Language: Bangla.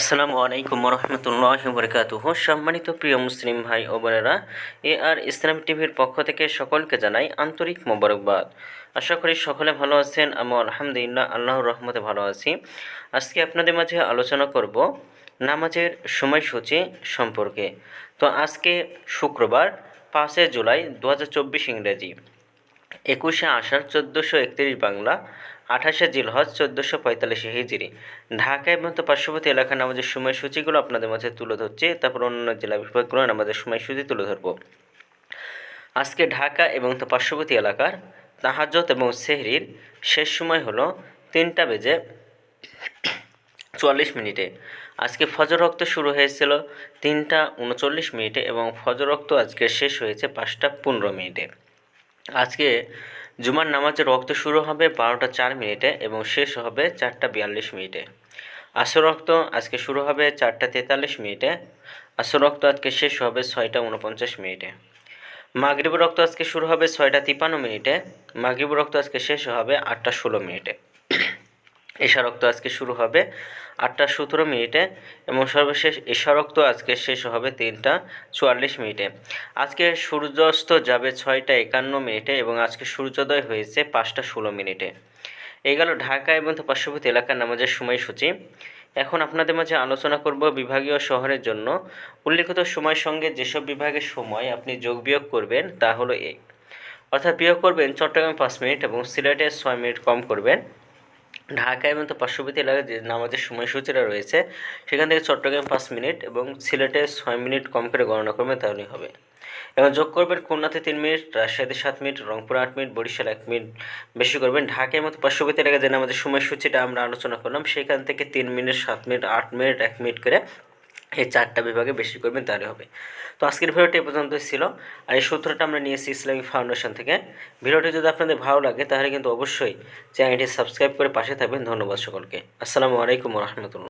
আসসালামু আলাইকুম রহমতুল্লাহ বরকাতুহ সম্মানিত প্রিয় মুসলিম ভাই ও বোনেরা, এ আর ইসলাম টিভির পক্ষ থেকে সকলকে জানাই আন্তরিক মোবারকবাদ। আশা করি সকলে ভালো আছেন আমি আলহামদুলিল্লাহ, আল্লাহর রহমতে ভালো আছি। আজকে আপনাদের মাঝে আলোচনা করব নামাজের সময়সূচি সম্পর্কে। তো আজকে শুক্রবার, পাঁচে জুলাই, দু ইংরেজি। একুশে আষাঢ় চোদ্দোশো একত্রিশ বাংলা, আঠাশে জিলহজ চোদ্দোশো পঁয়তাল্লিশে হিজড়ি। ঢাকা এবং তো পার্শ্ববর্তী এলাকার নামাজের সময়সূচিগুলো আপনাদের মাঝে তুলে ধরছে, তারপর অন্যান্য জেলা বিভাগগুলো নামাজের সময়সূচি তুলে ধরবো। আজকে ঢাকা এবং তো পার্শ্ববর্তী এলাকার তাহাজত এবং সেহরির শেষ সময় হলো তিনটা বেজে চুয়াল্লিশ মিনিটে। আজকে ফজর রক্ত শুরু হয়েছিল তিনটা উনচল্লিশ মিনিটে এবং ফজর রক্ত আজকে শেষ হয়েছে পাঁচটা পনেরো মিনিটে। আজকে জুমার নামাজের রক্ত শুরু হবে বারোটা চার মিনিটে এবং শেষ হবে চারটা বিয়াল্লিশ মিনিটে। আসর রক্ত আজকে শুরু হবে চারটা তেতাল্লিশ মিনিটে। আসর রক্ত আজকে শেষ হবে ছয়টা উনপঞ্চাশ মিনিটে। মাগরিব রক্ত আজকে শুরু হবে ছয়টা তিপ্পান্ন মিনিটে। মাগরিব রক্ত আজকে শেষ হবে আটটা ষোলো মিনিটে। এশারক্ত আজকে শুরু হবে আটটা সতেরো মিনিটে এবং সর্বশেষ এশারক্ত আজকে শেষ হবে তিনটা চুয়াল্লিশ মিনিটে। আজকে সূর্যাস্ত যাবে ছয়টা একান্ন মিনিটে এবং আজকে সূর্যোদয় হয়েছে পাঁচটা ষোলো মিনিটে। এই গেল ঢাকা এবং পার্শ্ববর্তী এলাকার নামাজের সময়সূচি। এখন আপনাদের মাঝে আলোচনা করব বিভাগীয় শহরের জন্য। উল্লেখিত সময়ের সঙ্গে যেসব বিভাগের সময় আপনি যোগ বিয়োগ করবেন তা হলো এই অর্থাৎ বিয়োগ করবেন চট্টগ্রামে পাঁচ মিনিট এবং সিলেটে ছয় মিনিট কম করবেন। ঢাকা এবং তো পার্শ্ববর্তী এলাকায় যে নামাজের সময়সূচিটা রয়েছে, সেখান থেকে চট্টগ্রাম পাঁচ মিনিট এবং সিলেটে ছয় মিনিট কম করে গণনা করবেন তাহলেই হবে। এবং যোগ করবেন খুলনাতে তিন মিনিট, রাজশাহীতে সাত মিনিট, রংপুর আট মিনিট, বরিশাল এক মিনিট। বেশি করবেন ঢাকায় মতো পার্শ্ববর্তী এলাকায় যে আমাদের সময়সূচিটা আমরা আলোচনা করলাম, সেখান থেকে তিন মিনিট, সাত মিনিট, আট মিনিট, এক মিনিট করে এই চারটা বিভাগে বেশি করবেন তাহলে হবে। তো আজকের ভিডিওটি এ পর্যন্তই ছিল। আর এই সূত্রটা আমরা নিয়েছি ইসলামিক ফাউন্ডেশন থেকে। ভিডিওটি যদি আপনাদের ভালো লাগে, তাহলে কিন্তু অবশ্যই চ্যানেলটি সাবস্ক্রাইব করে পাশে থাকবেন। ধন্যবাদ সকলকে। আসসালামু আলাইকুম রহমতুল্লাহ।